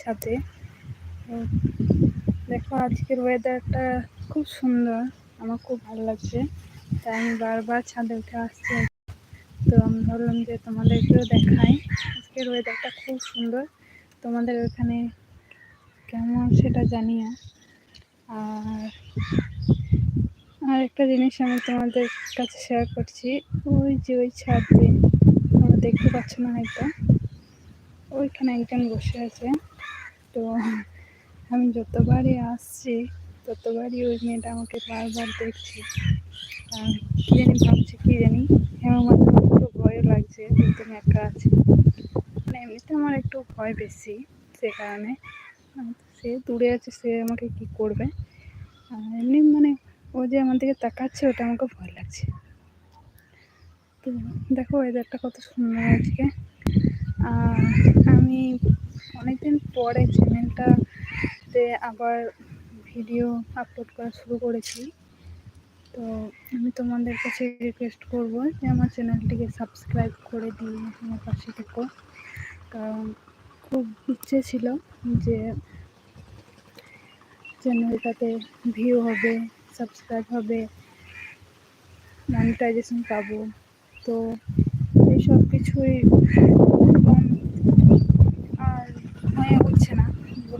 ছাদে। দেখো আজকের ওয়েদারটা খুব সুন্দর, আমার খুব ভালো লাগছে। তাই আমি বারবার ছাদে উঠে আসছি। তো আমি ভাবলাম যে তোমাদেরকেও দেখাই। আজকের ওয়েদারটা খুব সুন্দর। তোমাদের ওখানে কেমন সেটা জানিও। আর আর একটা জিনিস আমি তোমাদের কাছে শেয়ার করছি। ওই যে ওই ছাদে, তোমরা দেখতে পাচ্ছ না হয়তো? ওইখানে একজন বসে আছে। তো আমি যতবারই আসছি, ততবারই ওই মেয়েটা আমাকে বারবার দেখছে। কী জানি ভাবছি, কী জানি? আমার মাঝে মাঝে একটু ভয়ও লাগছে যে তুমি একা আছে। মানে এমনিতে আমার একটু ভয় বেশি, সে কারণে। সে দূরে আছে, সে আমাকে কি করবে? এমনি মানে ও যে আমার দিকে তাকাচ্ছে, ওটা আমাকে ভয় লাগছে। তো দেখো ওয়েদারটা কত সুন্দর আজকে। আর আমি অনেকদিন পরে চ্যানেলটাতে আবার ভিডিও আপলোড করা শুরু করেছি। তো আমি তোমাদের কাছে রিকোয়েস্ট করব যে আমার চ্যানেলটিকে সাবস্ক্রাইব করে দিয়ে আমার পাশে থেকো। কারণ খুব ইচ্ছে ছিল যে চ্যানেলটাতে ভিউ হবে সাবস্ক্রাইব হবে মনিটাইজেশন পাবো। তো এই সব কিছুই এখন আর হয়ে উঠছে না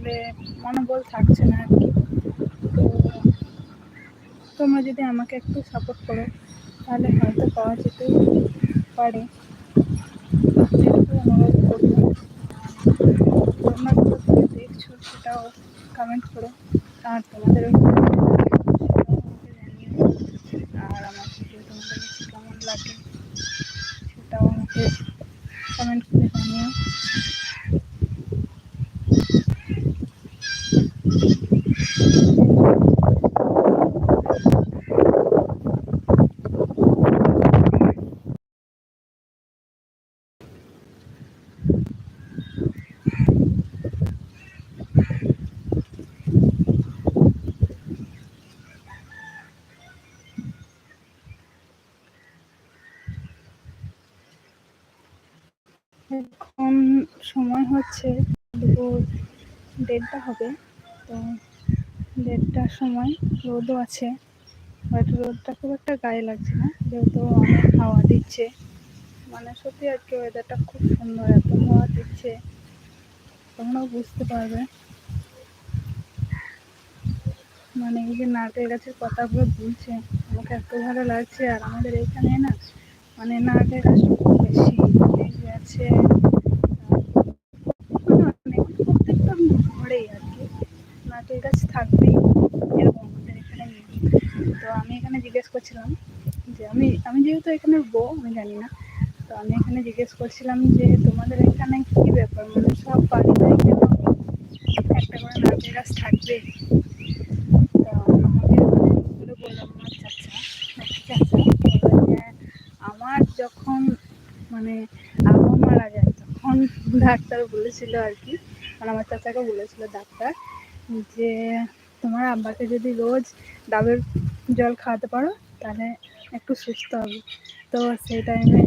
বলে মনোবল থাকছে না আর কি। তো তোমরা যদি আমাকে একটু সাপোর্ট করো, তাহলে হয়তো পাওয়া যেতে পারে। অনুরোধ করব। তোমরা কোথা দেখছ সেটাও কমেন্ট করো। আর তোমাদের আর আমার ভিডিও তোমাদের কাছে কেমন লাগে সেটাও আমাকে কমেন্ট করে জানিও। এখন সময় হচ্ছে দুপুর দেড়টা হবে। তো দেড়টার সময় রোদও আছে। বাট রোদটা খুব একটা গায়ে লাগছে না, যেহেতু অনেক হাওয়া দিচ্ছে। মানে সত্যি আর কি ওয়েদারটা খুব সুন্দর, এত হাওয়া দিচ্ছে। তোমরাও বুঝতে পারবে। মানে এই যে নারকেল গাছের পাতাগুলো দুলছে আমাকে এত ভালো লাগছে। আর আমাদের এখানে না মানে নারকেল গাছটা খুব বেশি এই আছে প্রত্যেকটা ঘরেই আর কি নারকেল গাছ থাকবেই, এরকম আমাদের এখানে তো আমি এখানে জিজ্ঞেস করছিলাম যে আমি আমি যেহেতু এখানে বউ, আমি জানি না। তো আমি এখানে জিজ্ঞেস করছিলাম যে তোমাদের এখানে কি ব্যাপার? মানে সব বাড়িতে একটা করে নারকেল গাছ থাকবে তো আমাকে বলে বললাম আমার চাচা নাকি চাচা বলল যে আমার যখন মানে আব্বা মারা যায় তখন ডাক্তার বলেছিল আর কি মানে আমার চাচাকে বলেছিল ডাক্তার যে তোমার আব্বাকে যদি রোজ ডাবের জল খাওয়াতে পারো, তাহলে একটু সুস্থ হবে। তো সেই টাইমে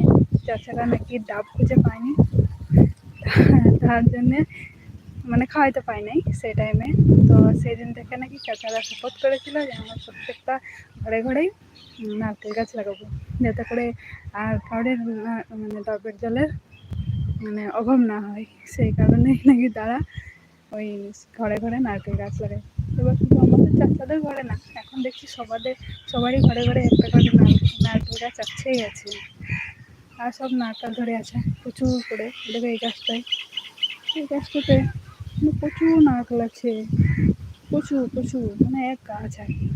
চাচারা নাকি ডাব খুঁজে পায়নি, তার জন্যে মানে খাওয়াইতে পাই নাই সেই টাইমে তো সেই দিন থেকে নাকি চাচারা শপথ করেছিল যে আমরা প্রত্যেকটা ঘরে ঘরেই নারকেল গাছ লাগাবো, যাতে করে আর কারোর মানে ডাবের জলের মানে অভাব না হয়, সেই কারণেই নাকি তারা ওই ঘরে ঘরে নারকেল গাছ লাগায়। এবার শুধু আমাদের চাচাদের ঘরে না, এখন দেখছি সবাদের, সবারই ঘরে ঘরে একটা করে নারকেল গাছ আছেই আছে। আর সব নারকেল ধরে আছে, প্রচুর করে। দেখবে এই গাছটায়, এই গাছটাতে মানে প্রচুর নারকেল আছে। প্রচুর প্রচুর মানে এক গাছ আর কি।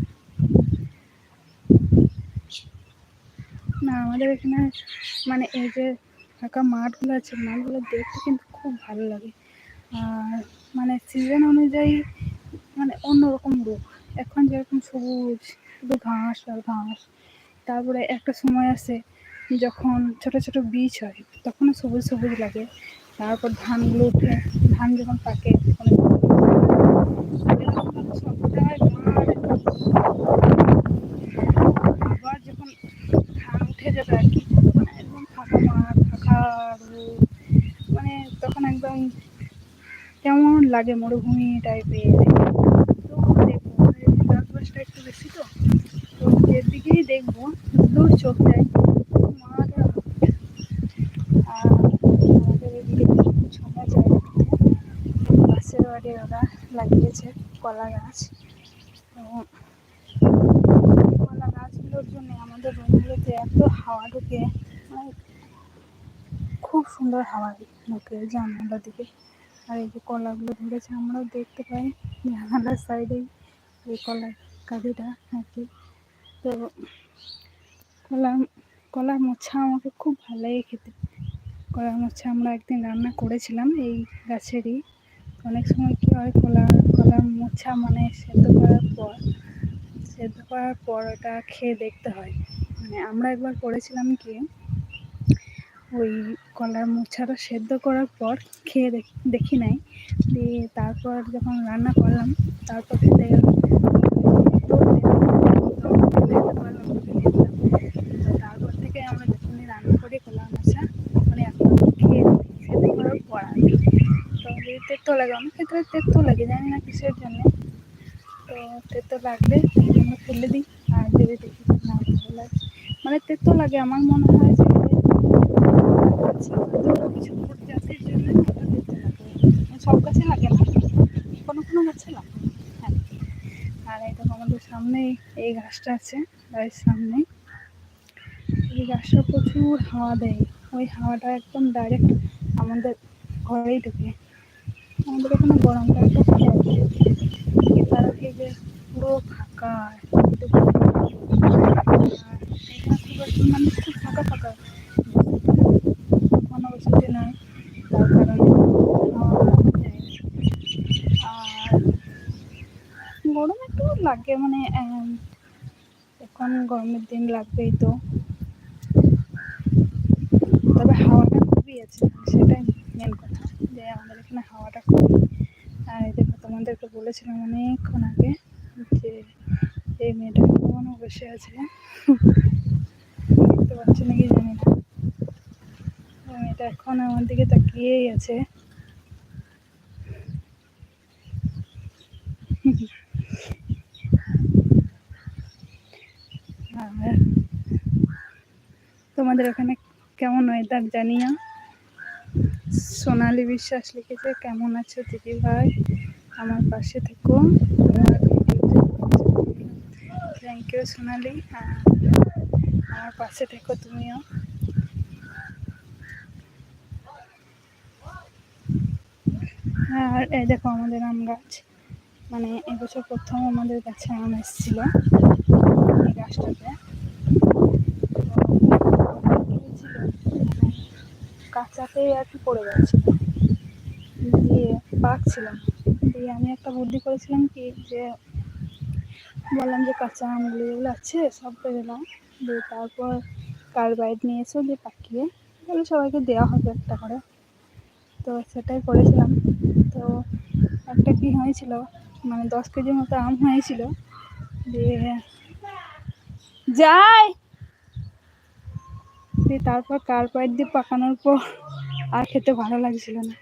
না, আমাদের এখানে মানে এই যে ফাঁকা মাঠগুলো আছে, মাঠগুলো দেখতে কিন্তু খুব ভালো লাগে। আর মানে সিজন অনুযায়ী মানে অন্যরকম রূপ। এখন যেরকম সবুজ, শুধু ঘাস আর ঘাস। তারপরে একটা সময় আসে যখন ছোট ছোট বীজ হয়, তখনও সবুজ সবুজ লাগে। তারপর ধানগুলো উঠে, ধান যখন পাকে আবার যখন ধান উঠে যাবে আর কি মানে একদম ফাঁকা মাঠ ফাঁকা রোদ মানে তখন একদম কেমন লাগে মরুভূমি টাইপের তো চাষবাসটা একটু বেশি তো তো যেদিকেই দেখব দূর চোখ যায় আর আমাদের এদিকে ছোঁয়া যায়। পাশের বাড়ি ওরা লাগিয়েছে কলা গাছ। কলা গাছগুলোর জন্য আমাদের রুমগুলোতে এত হাওয়া ঢুকে। মানে খুব সুন্দর হাওয়া ঢুকে জানালার দিকে। আর এই যে কলাগুলো ধরেছে, আমরাও দেখতে পাই জানালার সাইডেই এই কলার গাড়িটা আর কি তো কলা কলার মোছা আমাকে খুব ভালো লাগে খেতে। কলার মোছা আমরা একদিন রান্না করেছিলাম এই গাছেরই। অনেক সময় কী হয়, কলা কলা মোছা মানে সেদ্ধ করার পর, সেদ্ধ করার পর ওটা খেয়ে দেখতে হয়। মানে আমরা একবার করেছিলাম কি ওই কলার মোচাটা সেদ্ধ করার পর খেয়ে দেখ- নাই। দিয়ে তারপর যখন রান্না করলাম, তারপর খেতে তারপর থেকে আমরা যখনই রান্না করি কলার এখন খেয়ে সেদ্ধ করার পর তো তেতো লাগে, অনেক ক্ষেত্রে তেতো লাগে, জানি না কিসের জন্য। তো তেতো লাগলে ফেলে দিই, আর যদি দেখি না ভালো লাগে। মানে তেতো লাগে, আমার মনে হয় হয়তো কিছু জন্য তেতো তেতো লাগে মানে সব গাছে লাগে না। কোনো কোনো গাছে লাগে। হ্যাঁ। আর এই দেখো আমাদের সামনেই এই গাছটা আছে বাড়ির সামনে। এই গাছটা প্রচুর হাওয়া দেয়। ওই হাওয়াটা একদম ডাইরেক্ট আমাদের ঘরেই ঢুকে। আমাদের এখানে গরমটা একটু তার আগে যে পুরো ফাঁকা। এখানে খুব মানে খুব ফাঁকা ফাঁকা কোনো বসতি নয় তার কারণে হাওয়া যায় আর গরম একটু লাগে মানে এখন গরমের দিন লাগবেই তো। তবে হাওয়াটা খুবই আছে, সেটাই মেন কথা যে আমাদের এখানে হাওয়াটা খুবই, আর দেখো তোমাদেরকে বলেছিলাম অনেকক্ষণ আগে যে এই মেয়েটা কখনো বসে আছে। দেখতে পাচ্ছি নাকি জানি না। মেয়েটা এখন আমার দিকে তাকিয়েই আছে। আর তোমাদের ওখানে কেমন ওয়েদার জানিও? সোনালি বিশ্বাস লিখেছে, কেমন আছো দিদি ভাই? আমার পাশে থেকো। Thank you Sonali. আমার পাশে থেকো তুমিও। আর এই দেখো আমাদের আম গাছ। মানে এবছর প্রথম আমাদের গাছে আম এসেছিল। এই গাছটাতে কাঁচাতেই আর কি পড়ে যাচ্ছিল। দিয়ে পাকছিলাম। দিয়ে আমি একটা বুদ্ধি করেছিলাম কি যে, বললাম যে কাঁচা আমগুলো যেগুলো আছে, সব পেরে নাও। দিয়ে তারপর কার্বাইড নিয়ে এসো দিয়ে পাকিয়ে, তাহলে সবাইকে দেওয়া হবে একটা করে। তো সেটাই করেছিলাম। তো একটা কি হয়েছিল মানে দশ কেজির মতো আম হয়েছিল। দিয়ে যাই। তারপর কার্পাইট দিয়ে পাকানোর পর আর খেতে ভালো লাগছিল না।